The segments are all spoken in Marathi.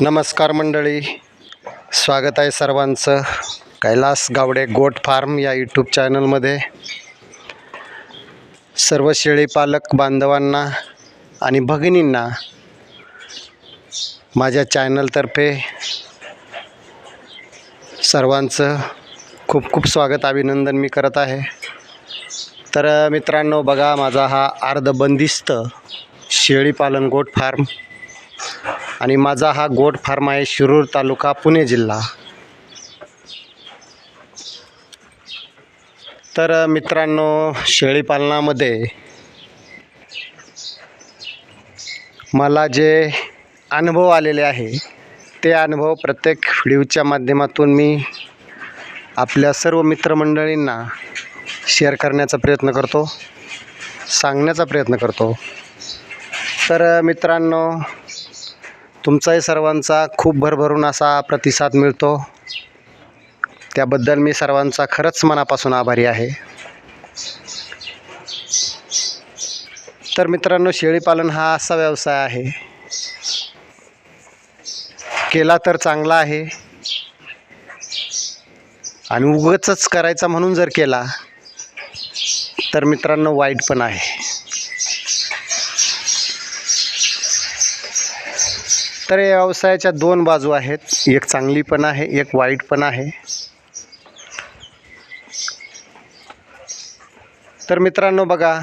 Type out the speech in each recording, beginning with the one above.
नमस्कार मंडळी. स्वागत आहे सर्वांचं. कैलास गावडे गोट फार्म या यूट्यूब चॅनलमध्ये. सर्व शेळी पालक बांधवांना आणि भगिनींना माझ्या चॅनलतर्फे सर्वांचं खूप खूप स्वागत अभिनंदन मी करत आहे. तर मित्रांनो बघा माझा हा अर्धबंदिस्त शेळीपालन गोट फार्म. आणि माझा हा गोट फार्म आहे शिरूर तालुका पुणे जिल्हा. तर मित्रांनो शेळीपालनामध्ये मला जे अनुभव आलेले आहे ते अनुभव प्रत्येक व्हिडिओच्या माध्यमातून मी आपल्या सर्व मित्रमंडळींना शेअर करण्याचा प्रयत्न करतो सांगण्याचा प्रयत्न करतो. तर मित्रांनो तुमचाही सर्वांचा खूप भरभरून असा प्रतिसाद मिळतो. त्याबद्दल मी सर्वांचा खरंच मनापासून आभारी आहे. तर मित्रांनो शेळीपालन हा असा व्यवसाय आहे. केला तर चांगला आहे. आणि उगचच करायचा म्हणून जर केला तर मित्रांनो वाईट पण आहे. तर या व्यवसायाच्या दोन बाजू आहेत. एक चांगली पण आहे एक वाईट पण आहे. तर मित्रांनो बघा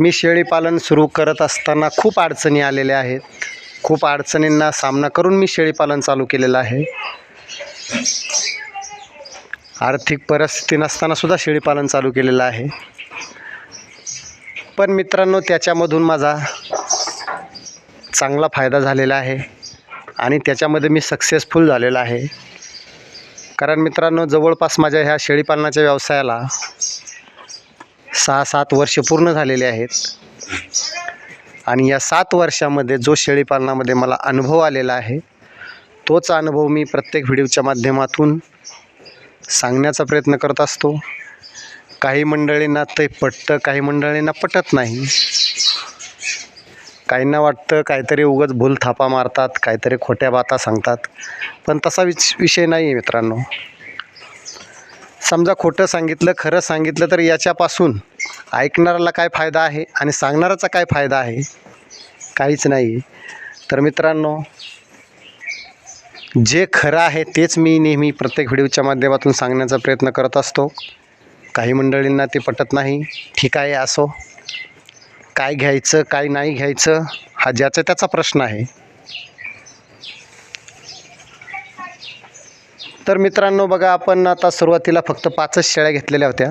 मी शेळीपालन सुरू करत असताना खूप अडचणी आलेल्या आहेत. खूप अडचणींना सामना करून मी शेळीपालन चालू केलेलं आहे. आर्थिक परिस्थिती नसताना सुद्धा शेळीपालन चालू केलेलं आहे. पण मित्रांनो त्याच्यामधून माझा चांगला फायदा झालेला आहे आणि त्याच्यामध्ये मी सक्सेसफुल झालेला आहे. कारण मित्रांनो जवळपास माझ्या ह्या शेळीपालनाच्या व्यवसायाला सहा सात वर्ष पूर्ण झालेले आहेत. आणि या सात वर्षामध्ये जो शेळीपालनामध्ये मला अनुभव आलेला आहे तोच अनुभव मी प्रत्येक व्हिडिओच्या माध्यमातून सांगण्याचा प्रयत्न करत असतो. काही मंडळींना ते पटतं काही मंडळींना पटत नाही. काहींना वाटतं काहीतरी उगाच भूल थापा मारतात काहीतरी खोट्या बाता सांगतात. पण तसा विच विषय नाही आहे मित्रांनो. समजा खोटं सांगितलं खरं सांगितलं तर याच्यापासून ऐकणाऱ्याला काय फायदा आहे आणि सांगणाऱ्याचा काय फायदा आहे? काहीच नाही तर मित्रांनो जे खरं आहे तेच मी नेहमी प्रत्येक व्हिडिओच्या माध्यमातून सांगण्याचा प्रयत्न करत असतो. काही मंडळींना ते पटत नाही. ठीक आहे असो. काय घ्यायचं काय नाही घ्यायचं हा ज्याचा त्याचा प्रश्न आहे. तर मित्रांनो बघा आपण आता सुरुवातीला फक्त पाचच शेळ्या घेतलेल्या होत्या.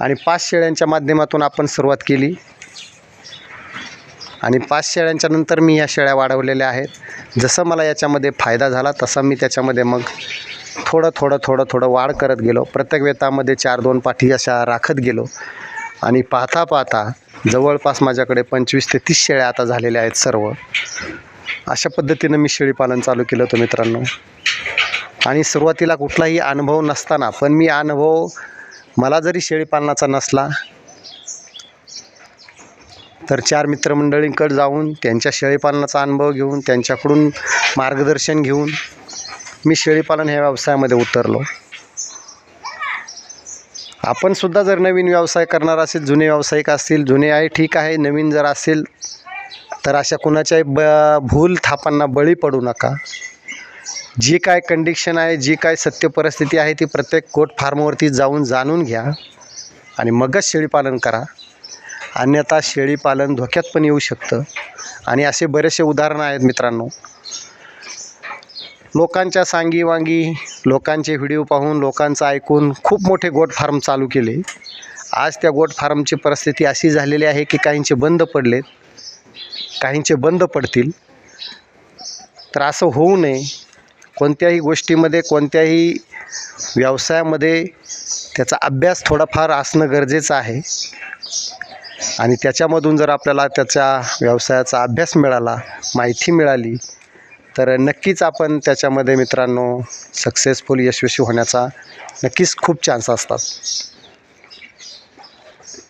आणि पाच शेळ्यांच्या माध्यमातून आपण सुरुवात केली. आणि पाच शेळ्यांच्या नंतर मी या शेळ्या वाढवलेल्या आहेत. जसं मला याच्यामध्ये फायदा झाला तसा मी त्याच्यामध्ये मग थोडं थोडं थोडं थोडं वाढ करत गेलो. प्रत्येक वेतामध्ये चार दोन पाठी अशा राखत गेलो. आणि पाहता पाहता जवळपास माझ्याकडे पंचवीस ते तीस शेळ्या आता झालेल्या आहेत सर्व. अशा पद्धतीनं मी शेळीपालन चालू केलं होतं मित्रांनो. आणि सुरुवातीला कुठलाही अनुभव नसताना पण मी अनुभव मला जरी शेळीपालनाचा नसला तर चार मित्रमंडळींकडे जाऊन त्यांच्या शेळीपालनाचा अनुभव घेऊन त्यांच्याकडून मार्गदर्शन घेऊन मी शेळीपालन ह्या व्यवसायामध्ये उतरलो. आपण सुद्धा जर नवीन व्यवसाय करणार असेल जुने व्यावसायिक असतील जुने आहे ठीक आहे नवीन जर असेल तर अशा कुणाच्याही ब भूल थापांना बळी पडू नका. जी काय कंडिशन आहे जी काय सत्य परिस्थिती आहे ती प्रत्येक कोट फार्मवरती जाऊन जाणून घ्या आणि मगच शेळीपालन करा. अन्यथा शेळीपालन धोक्यात पण येऊ शकतं. आणि असे बरेचसे उदाहरणं आहेत मित्रांनो. लोकांच्या सांगी वांगी लोकांचे व्हिडिओ पाहून लोकांचं ऐकून खूप मोठे गोट फार्म चालू केले. आज त्या गोट फार्मची परिस्थिती अशी झालेली आहे की काहींचे बंद पडलेत काहींचे बंद पडतील. तर असं होऊ नये. कोणत्याही गोष्टीमध्ये कोणत्याही व्यवसायामध्ये त्याचा अभ्यास थोडाफार असणं गरजेचं आहे. आणि त्याच्यामधून जर आपल्याला त्याच्या व्यवसायाचा अभ्यास मिळाला माहिती मिळाली तर नक्कीच आपण त्याच्यामध्ये मित्रांनो सक्सेसफुल यशस्वी होण्याचा नक्कीच खूप चान्स असतात.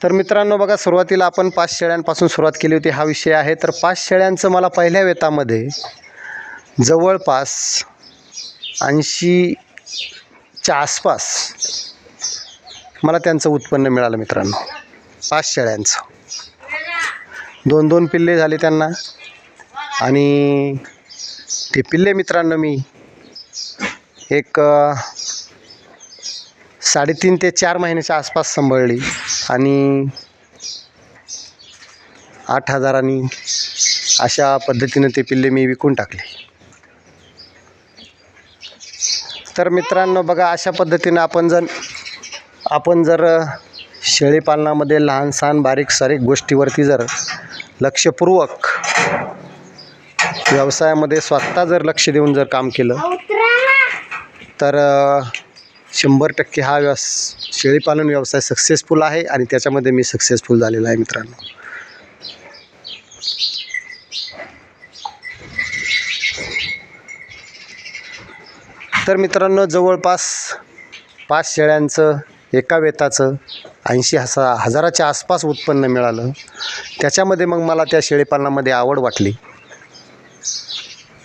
तर मित्रांनो बघा सुरुवातीला आपण पाच शेळ्यांपासून सुरुवात केली होती हा विषय आहे. तर पाच शेळ्यांचं मला पहिल्या वेतामध्ये जवळपास ऐंशीच्या आसपास मला त्यांचं उत्पन्न मिळालं मित्रांनो. पाच शेळ्यांचं. दोन दोन पिल्ले झाले त्यांना आणि ते पिल्ले मित्रांनो मी एक साडेतीन ते चार महिन्याच्या आसपास सांभाळली आणि आठ हजारांनी अशा पद्धतीनं ते पिल्ले मी विकून टाकले. तर मित्रांनो बघा अशा पद्धतीनं आपण जर आपण जर शेळीपालनामध्ये लहान सहान बारीक सारीक गोष्टीवरती जर लक्षपूर्वक व्यवसायामध्ये स्वतः जर लक्ष देऊन जर काम केलं तर शंभर टक्के हा व्यवस शेळीपालन व्यवसाय सक्सेसफुल आहे आणि त्याच्यामध्ये मी सक्सेसफुल झालेला आहे मित्रांनो. तर मित्रांनो जवळपास पाच शेळ्यांचं एका वेताचं ऐंशी हसा हजाराच्या आसपास उत्पन्न मिळालं. त्याच्यामध्ये मग मला त्या शेळीपालनामध्ये आवड वाटली.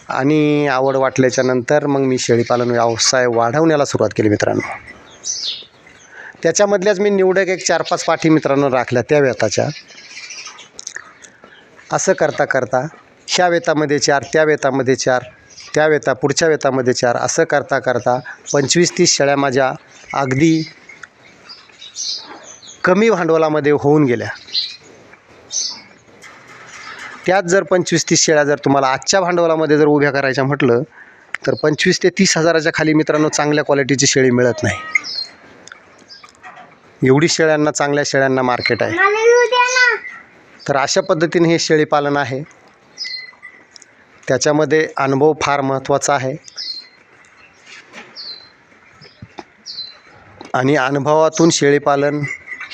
आणि आवड वाटल्याच्या नंतर मग मी शेळीपालन व्यवसाय वाढवण्याला सुरुवात केली मित्रांनो. त्याच्यामधल्याच मी निवडक एक चार पाच पाठी मित्रांनो राखल्या त्या वेताच्या असं करता करता ह्या वेतामध्ये चार त्या वेतामध्ये चार त्या वेता पुढच्या वेतामध्ये चार असं करता करता पंचवीस तीस शेळ्या माझ्या अगदी कमी भांडवलामध्ये होऊन गेल्या. त्यात जर पंचवीस तीस शेळ्या जर तुम्हाला आजच्या भांडवलामध्ये जर उभ्या करायच्या म्हटलं तर पंचवीस ते तीस हजाराच्या खाली मित्रांनो चांगल्या क्वालिटीची शेळी मिळत नाही. एवढी शेळ्यांना चांगल्या शेळ्यांना मार्केट आहे. तर अशा पद्धतीने हे शेळीपालन आहे. त्याच्यामध्ये अनुभव फार महत्त्वाचा आहे. आणि अनुभवातून शेळीपालन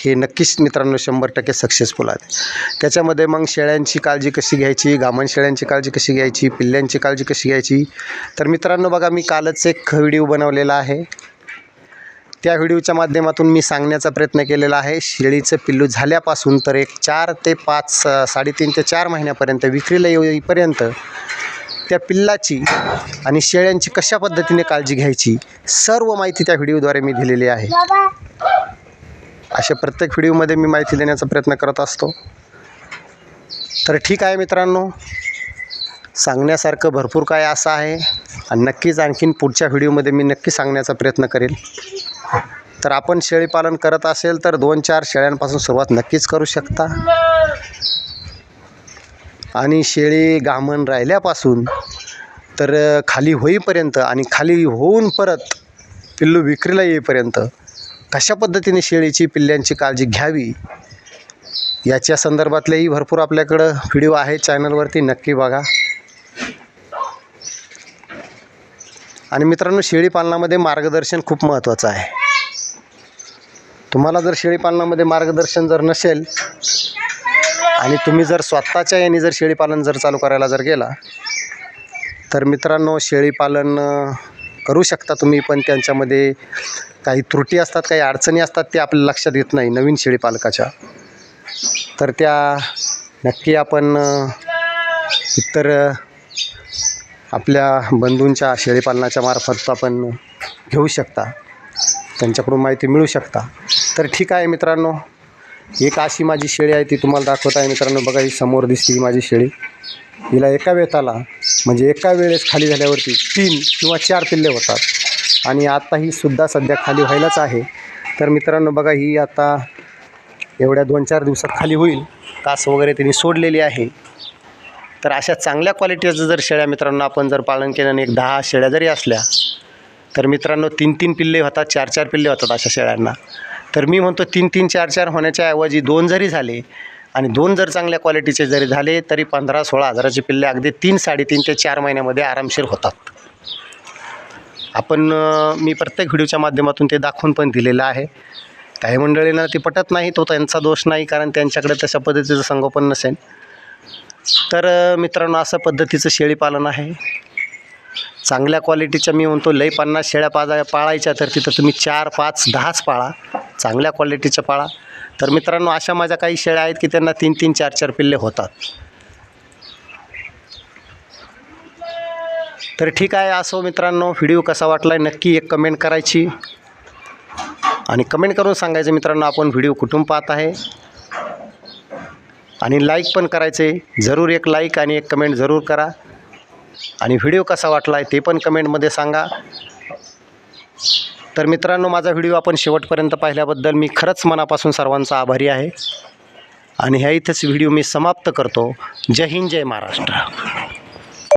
हे नक्कीच मित्रांनो शंभर टक्के सक्सेसफुल आहेत त्याच्यामध्ये मग शेळ्यांची काळजी कशी घ्यायची? गामण शेळ्यांची काळजी कशी घ्यायची? पिल्ल्यांची काळजी कशी घ्यायची? तर मित्रांनो बघा मी कालच एक व्हिडिओ बनवलेला आहे. त्या व्हिडिओच्या माध्यमातून मी सांगण्याचा प्रयत्न केलेला आहे. शेळीचं पिल्लू झाल्यापासून तर एक चार ते पाच साडेतीन ते चार महिन्यापर्यंत विक्रीला येईपर्यंत त्या पिल्लाची आणि शेळ्यांची कशा पद्धतीने काळजी घ्यायची सर्व माहिती त्या व्हिडिओद्वारे मी दिलेली आहे. अशा प्रत्येक व्हिडिओमध्ये मी माहिती देण्याचा प्रयत्न करत असतो. तर ठीक आहे मित्रांनो. सांगण्यासारखं भरपूर काय असं आहे. आणि नक्कीच आणखीन पुढच्या व्हिडिओमध्ये मी नक्की सांगण्याचा प्रयत्न करेल. तर आपण शेळीपालन करत असेल तर दोन चार शेळ्यांपासून सुरुवात नक्कीच करू शकता. आणि शेळी गामण राहिल्यापासून तर खाली होईपर्यंत आणि खाली होऊन परत पिल्लू विक्रीला येईपर्यंत कशा पद्धतीने शेळीची पिल्ल्यांची काळजी घ्यावी? याच्या संदर्भातलेही भरपूर आपल्याकडं व्हिडिओ आहे चॅनलवरती नक्की बघा. आणि मित्रांनो शेळीपालनामध्ये मार्गदर्शन खूप महत्त्वाचं आहे. तुम्हाला जर शेळीपालनामध्ये मार्गदर्शन जर नसेल आणि तुम्ही जर स्वतःच्या याने जर शेळीपालन जर चालू करायला जर गेला तर मित्रांनो शेळीपालन करू शकता तुम्ही पण त्यांच्यामध्ये काही त्रुटी असतात काही अडचणी असतात ते आपल्या लक्षात येत नाही नवीन शेळीपालकाच्या तर त्या नक्की आपण इतर आपल्या बंधूंच्या शेळीपालनाच्या मार्फत आपण घेऊ शकता. त्यांच्याकडून माहिती मिळू शकता. तर ठीक आहे मित्रांनो. एक अशी माझी शेळी आहे ती तुम्हाला दाखवत आहे मित्रांनो. बघा ही समोर दिसते ही माझी शेळी हिला एका वेताला म्हणजे एका वेळेस खाली झाल्यावरती तीन किंवा चार पिल्ले होतात. आणि आता ही सुद्धा सध्या खाली व्हायलाच आहे. तर मित्रांनो बघा ही आता एवढ्या दोन चार दिवसात खाली होईल. कास वगैरे तिने सोडलेली आहे. तर अशा चांगल्या क्वालिटीचं जर शेळ्या मित्रांनो आपण जर पालन केलं आणि एक दहा शेळ्या जरी असल्या तर मित्रांनो तीन तीन पिल्ले होतात चार चार पिल्ले होतात अशा शेळ्यांना. तर मी म्हणतो तीन तीन चार चार होण्याच्या ऐवजी दोन जरी झाले आणि दोन जर चांगल्या क्वालिटीचे जरी झाले तरी पंधरा सोळा हजाराचे पिल्ले अगदी तीन साडेतीन ते चार महिन्यामध्ये आरामशीर होतात. आपण मी प्रत्येक व्हिडिओच्या माध्यमातून ते दाखवून पण दिलेलं आहे. काही मंडळींना ते पटत नाही तो त्यांचा दोष नाही कारण त्यांच्याकडे तशा पद्धतीचं संगोपन नसेल. तर मित्रांनो असं पद्धतीचं शेळीपालन आहे. चांगल्या क्वालिटीच्या मी म्हणतो लई पन्नास शेळ्या पाजा पाळायच्या तर तिथं तुम्ही चार पाच दहाच पाळा. चांगल्या क्वालिटीच्या पाळा. तर मित्रांनो अशा माझ्या काही शेळ्या आहेत की त्यांना तीन तीन चार चार पिल्ले होतात. तर ठीक आहे असो मित्रांनो व्हिडिओ कसा वाटला आहे नक्की एक कमेंट करायची. आणि कमेंट करून सांगायचं मित्रांनो आपण व्हिडिओ कुठून पाहत आहे. आणि लाईक पण करायचे. जरूर एक लाईक आणि एक कमेंट जरूर करा. आणि व्हिडिओ कसा वाटला आहे ते पण कमेंटमध्ये सांगा. तर मित्रांनो माझा व्हिडिओ आपण शेवटपर्यंत पाहिल्याबद्दल मी खरंच मनापासून सर्वांचा आभारी आहे. आणि ह्या इथंच व्हिडिओ मी समाप्त करतो. जय हिंद जय महाराष्ट्र.